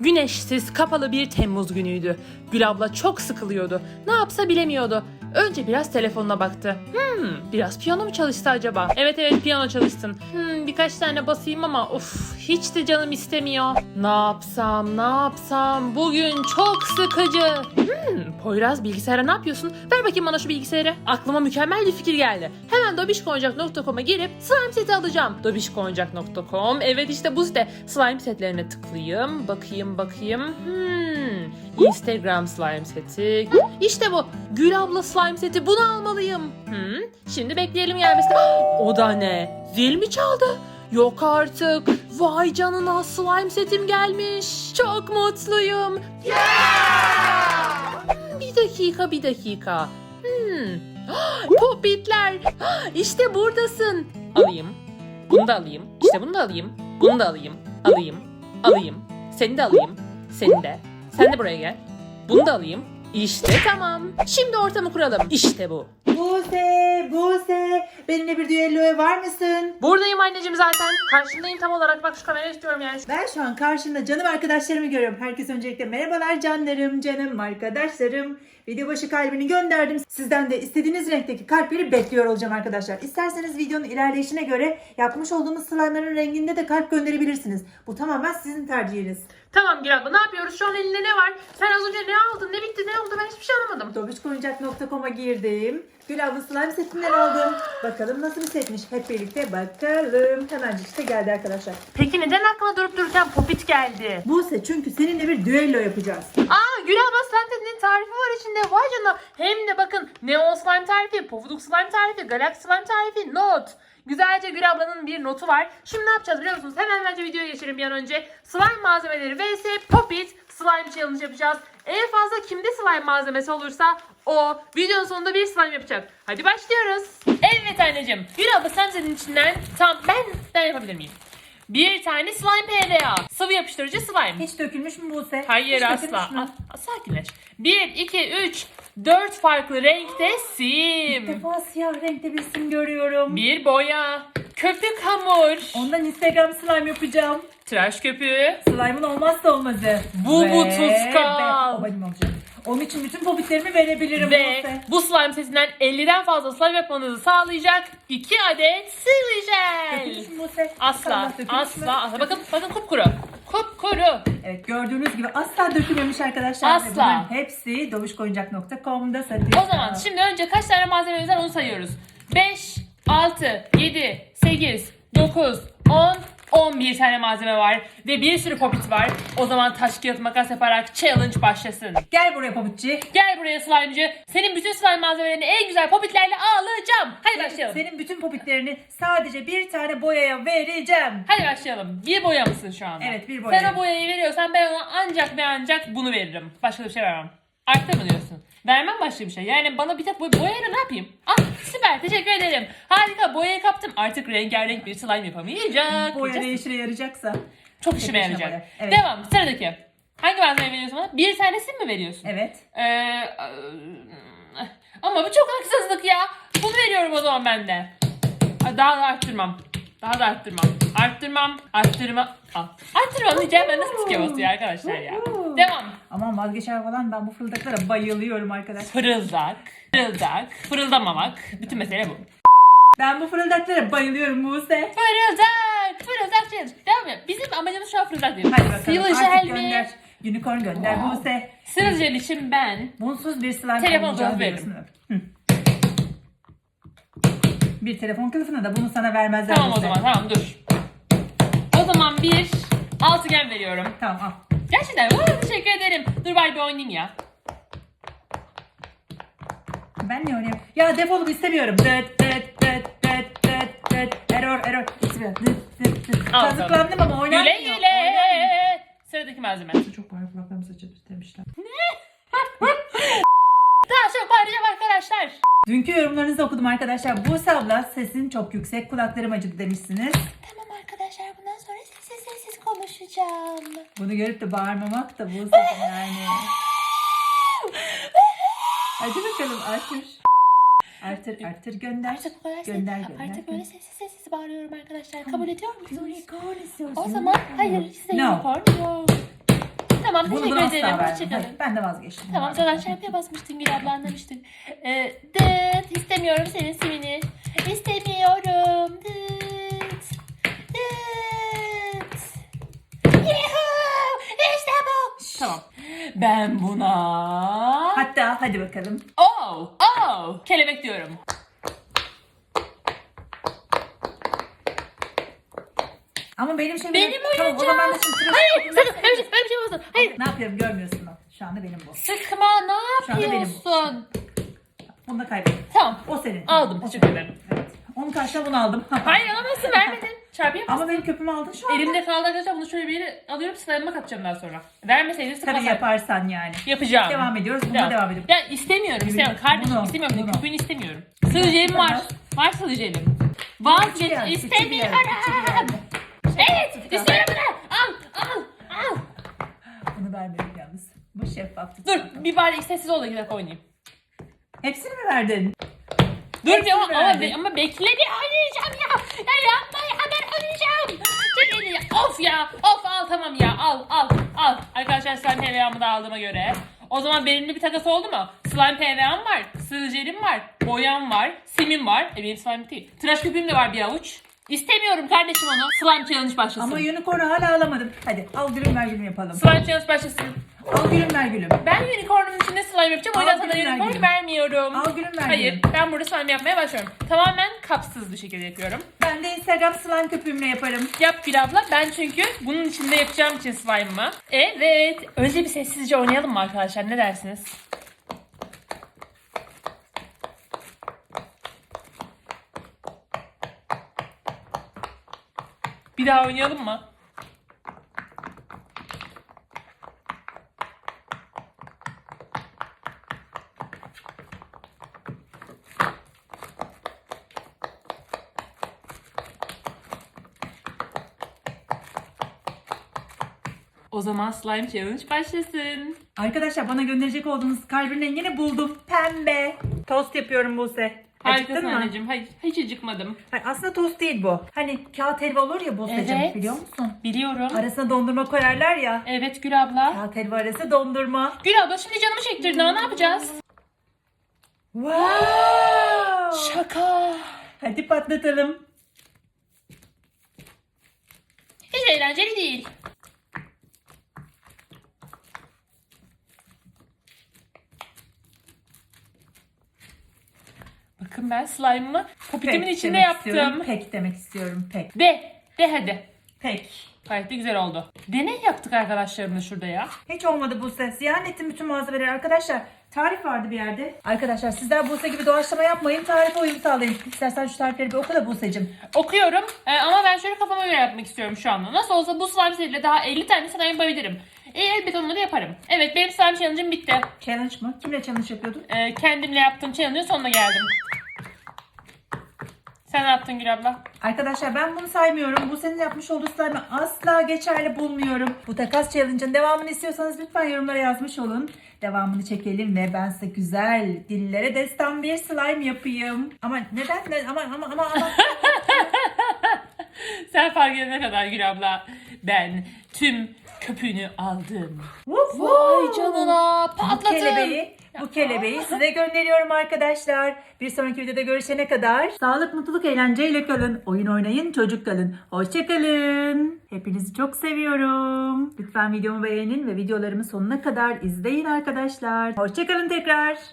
Güneşsiz, kapalı bir Temmuz günüydü. Gül abla çok sıkılıyordu. Ne yapsa bilemiyordu. Önce biraz telefonuna baktı. Hmm, biraz piyano mu çalıştı acaba? Evet evet piyano çalışsın. Hmm, birkaç tane basayım ama of hiç de canım istemiyor. Ne yapsam ne yapsam bugün çok sıkıcı. Hmm, Poyraz bilgisayara ne yapıyorsun? Ver bakayım bana şu bilgisayarı. Aklıma mükemmel bir fikir geldi. Hemen dobişkoncak.com'a girip slime seti alacağım. dobişkoncak.com evet işte bu site. Slime setlerine tıklayayım. Bakayım bakayım. Hmm, Instagram slime seti. İşte bu. Gül abla slime seti. Bunu almalıyım. Hmm, şimdi bekleyelim gelmesini. O da ne? Zil mi çaldı? Yok artık. Vay canına slime setim gelmiş. Çok mutluyum. Hmm, Bir dakika bir dakika. Hmm. Popitler. İşte buradasın. Alayım. Bunu da alayım. İşte bunu da alayım. Bunu da alayım. Alayım. Alayım. Seni de alayım. Seni de. Sen de buraya gel. Bunu da alayım. İşte tamam. Şimdi ortamı kuralım. İşte bu. Buse, Buse, benimle bir düelloya var mısın? Buradayım anneciğim zaten. Karşındayım tam olarak. Bak şu kamerayı istiyorum yani. Ben şu an karşında canım arkadaşlarımı görüyorum. Herkes öncelikle merhabalar canlarım, canım arkadaşlarım. Video başı kalbini gönderdim. Sizden de istediğiniz renkteki kalpleri bekliyor olacağım arkadaşlar. İsterseniz videonun ilerleyişine göre yapmış olduğumuz slime'ların renginde de kalp gönderebilirsiniz. Bu tamamen sizin tercihiniz. Tamam Gül abla ne yapıyoruz? Şu an elinde ne var? Sen az önce ne aldın? Ne bitti? Ne oldu? Ben hiçbir şey anlamadım. Dobişkoyuncak.com'a girdim. Gül abla slime setinden aldım. Bakalım nasıl bir setmiş. Hep birlikte bakalım. Hemencik işte geldi arkadaşlar. Peki neden aklına durup dururken popit geldi? Buse çünkü seninle bir düello yapacağız. Aa Gül abla Slentet'in tarifi var içinde. Vay canına. Hem de bakın Neon Slime tarifi, Pofuduk Slime tarifi, Galaxy Slime tarifi, not. Güzelce Gül ablanın bir notu var. Şimdi ne yapacağız biliyor musunuz? Hemen bence videoya geçelim bir an önce. Slime malzemeleri vs Popit Slime Challenge yapacağız. En fazla kimde slime malzemesi olursa o videonun sonunda bir slime yapacak. Hadi başlıyoruz. Evet anneciğim. Gül abla sen senin içinden tam ben ben yapabilir miyim? Bir tane slime PDA. Sıvı yapıştırıcı slime. Hiç dökülmüş mü Buse? Hayır Hiç asla. dökülmüş mü? A- sakinleş. 1, 2, 3, 4 farklı renkte İlk sim. defa siyah renkte bir sim görüyorum. Bir boya. Köpük hamur. Ondan Instagram slime yapacağım. Tıraş köpüğü. Slime'ın olmazsa olmazı. Bu bu tutkal. benim olacak. Onun için bütün popitlerimi verebilirim Ve Buse. bu slime setinden 50'den fazla slime yapmanızı sağlayacak 2 adet sıvı jel. Dökülmüş mü Buse? Asla, Bakalım dökülmüş mü? asla, asla. Bakın, bakın kupkuru. Kupkuru. Evet gördüğünüz gibi asla dökülmemiş arkadaşlar. Asla. Bunların hepsi dobuşkoyuncak.com'da satıyor. O zaman şimdi önce kaç tane malzememiz var onu sayıyoruz. 5, 6, 7, 8, 9, 10, 11 tane malzeme var. Ve bir sürü popit var. O zaman taş kağıt makas yaparak challenge başlasın. Gel buraya popitçi. Gel buraya slime'cı. Senin bütün slime malzemelerini en güzel popitlerle alacağım. Hadi başlayalım. Senin bütün popitlerini sadece bir tane boyaya vereceğim. Hadi başlayalım. Bir boya mısın şu anda? Evet, bir boya. Sen o boyayı veriyorsan ben ona ancak ve ancak bunu veririm. Başka bir şey vermem. Arttı mı diyorsun? Vermem başka bir şey. Yani bana bir tek boy boyayla ne yapayım? Ah süper teşekkür ederim. Harika boyayı kaptım. Artık rengarenk bir slime yapamayacak. Boya ne işine yarayacaksa. Çok işime yarayacak. Evet. Devam sıradaki. Hangi malzeme veriyorsun bana? Bir tanesini mi veriyorsun? Evet. Ee, ama bu çok haksızlık ya. Bunu veriyorum o zaman ben de. Daha da arttırmam. Daha da arttırmam. Arttırmam. Arttırma. Al. Arttırmam diyeceğim ben nasıl tike basıyor arkadaşlar ya. Devam. Aman vazgeçer falan ben bu fırıldaklara bayılıyorum arkadaşlar. Fırıldak. Fırıldak. Fırıldamamak. Bütün mesele bu. Ben bu fırıldaklara bayılıyorum Buse. Fırıldak. Fırıldak challenge. Devam et. Bizim amacımız şu an fırıldak değil. Hadi bakalım artık jel gönder. mi? Unicorn gönder Buse. Sıvı jel için ben Bunsuz bir slime Telefon olmayacağını veririm. biliyorsun. Hı. Bir telefon kılıfına da bunu sana vermezler Tamam o Buse. zaman tamam dur. O zaman bir altıgen veriyorum. Tamam al. Gerçekten Vay, teşekkür ederim. Dur bari bir oynayayım ya. Ben ne oynayayım? Ya defolup istemiyorum. Dıt dıt dıt dıt dıt dıt. Error error. İstemiyorum. Dıt dıt dıt. Al Kazıklandım ama oynamıyor. Güle güle. Sıradaki malzeme. Çok bağırıp kulaklarımı saçıp demişler. Daha çok bağıracağım arkadaşlar. Dünkü yorumlarınızı okudum arkadaşlar. Buse abla sesin çok yüksek, kulaklarım acıdı demişsiniz. Tamam arkadaşlar bundan sonra sessiz sessiz konuşacağım. Bunu görüp de bağırmamak da Buse'cim yani. Hadi bakalım artır. Artır artır gönder. Artık bu kadar Gönder, gönder. Artık böyle sessiz sessiz bağırıyorum arkadaşlar. Kabul ediyor musunuz? Unicorn istiyorsun. O zaman hayır size No. unicorn yok. Tamam, Bunu teşekkür buna asla ederim. vermem. Hoşçakalın. Hayır, ben de vazgeçtim. Tamam zaten şarkıya basmıştın Gül abla anlamıştık. Ee, dıt istemiyorum senin simini. İstemiyorum. Dıt. Dıt. Yuhuu! İşte bu. Tamam. Ben buna... Hatta hadi bakalım. Ama benim şeyim... Benim Tamam, o oyuncağım. zaman de şimdi Hayır sakın öyle bir şey, öyle bir şey olmasın. Hayır. Ne yapıyorum görmüyorsun bak. Şu anda benim bu. Sıkma ne Şu anda benim bu. yapıyorsun? Bunu da kaybettim. Tamam. O senin. Aldım, O teşekkür senin. ederim. Evet. Onun karşılığında bunu aldım. Hayır alamazsın vermedin. Çarpıya bas. Ama benim köpüğümü aldın şu anda. Elimde kaldı arkadaşlar bunu şöyle bir yere alıyorum slime'ıma katacağım daha sonra. Vermeseydin Tabii yaparsan yani. Yapacağım. Devam ediyoruz. Buna devam edelim. Ya istemiyorum istemiyorum. Kardeşim Bunu, istemiyorum. bunu. Küpünü istemiyorum. Sıvıcığım var. Var sıvıcığım. Vazgeç Yani, istemiyorum. küçük yani. Evet istiyorum bunu. Al al al. Bunu vermedim yalnız. Bu şeffaftı. Dur bir bari sessiz ol da dakika oynayayım. Hepsini mi verdin? Dur bir ama, ama, be- ama bekle bir oynayacağım ya. Ya yapma ya ben oynayacağım. Çek elini. Of ya of al tamam ya al al al. Arkadaşlar slime PVA'mı da aldığıma göre. O zaman benimle bir takası oldu mu? Slime PVA'm var, sıvı jelim var, boyam var, simim var. E benim slime değil. Tıraş köpüğüm de var bir avuç. İstemiyorum kardeşim onu. Slime challenge başlasın. Ama unicorn'u hala alamadım. Hadi al gülüm ver gülüm yapalım. slime challenge başlasın. Al gülüm ver gülüm. Ben unicorn'un içinde slime yapacağım. O yüzden sana gülüm, ver unicorn gülüm. vermiyorum. Al gülüm ver Hayır gülüm. ben burada slime yapmaya başlıyorum. Tamamen kapsız bir şekilde yapıyorum. Ben de Instagram slime köpüğümle yaparım. Yap Gül abla. Ben çünkü bunun içinde yapacağım için slime'ımı. Evet. Önce bir sessizce oynayalım mı arkadaşlar? Ne dersiniz? Bir daha oynayalım mı? O zaman slime challenge başlasın. Arkadaşlar bana gönderecek olduğunuz kalbin rengini buldum. Pembe. Tost yapıyorum Buse. Harikasın Acıktın mı? anneciğim. Hayır, hiç acıkmadım. Hayır, aslında tost değil bu. Hani kağıt helva olur ya Buse'cim Evet. biliyor musun? Biliyorum. Arasına dondurma koyarlar ya. Evet Gül abla. Kağıt helva arası dondurma. Gül abla şimdi canımı çektirdin ha ne yapacağız? Wow. Şaka. Hadi patlatalım. Hiç eğlenceli değil. Bakın ben slime'ımı popitimin Pek içinde yaptım. istiyorum, Pek demek istiyorum. Pek. De, de hadi. Pek. Gayet de güzel oldu. Deney yaptık arkadaşlarımla şurada ya. Hiç olmadı Buse. Ziyan ettim bütün malzemeleri arkadaşlar. Tarif vardı bir yerde. Arkadaşlar sizler Buse gibi doğaçlama yapmayın. Tarife uyum sağlayın. İstersen şu tarifleri bir oku da Buse'cim. Okuyorum Ee, ama ben şöyle kafama göre yapmak istiyorum şu anda. Nasıl olsa bu slime seriyle daha 50 tane slime yapabilirim. E, elbette onları yaparım. Evet benim slime challenge'ım bitti. Challenge mı? Kimle challenge yapıyordun? Ee, kendimle yaptığım challenge'ın sonuna geldim. Sen ne yaptın Gül abla? Arkadaşlar ben bunu saymıyorum. Bu senin yapmış olduğu slime'ı asla geçerli bulmuyorum. Bu takas challenge'ın devamını istiyorsanız lütfen yorumlara yazmış olun. Devamını çekelim ve ben size güzel dillere destan bir slime yapayım. Ama neden? Ne- Ama ama ama ama. Sen fark edene kadar Gül abla ben tüm köpüğünü aldım. Woof Vay canına Bu patladım. kelebeği, bu kelebeği size gönderiyorum arkadaşlar. Bir sonraki videoda görüşene kadar sağlık, mutluluk, eğlenceyle kalın. Oyun oynayın, çocuk kalın. Hoşçakalın. Hepinizi çok seviyorum. Lütfen videomu beğenin ve videolarımı sonuna kadar izleyin arkadaşlar. Hoşçakalın tekrar.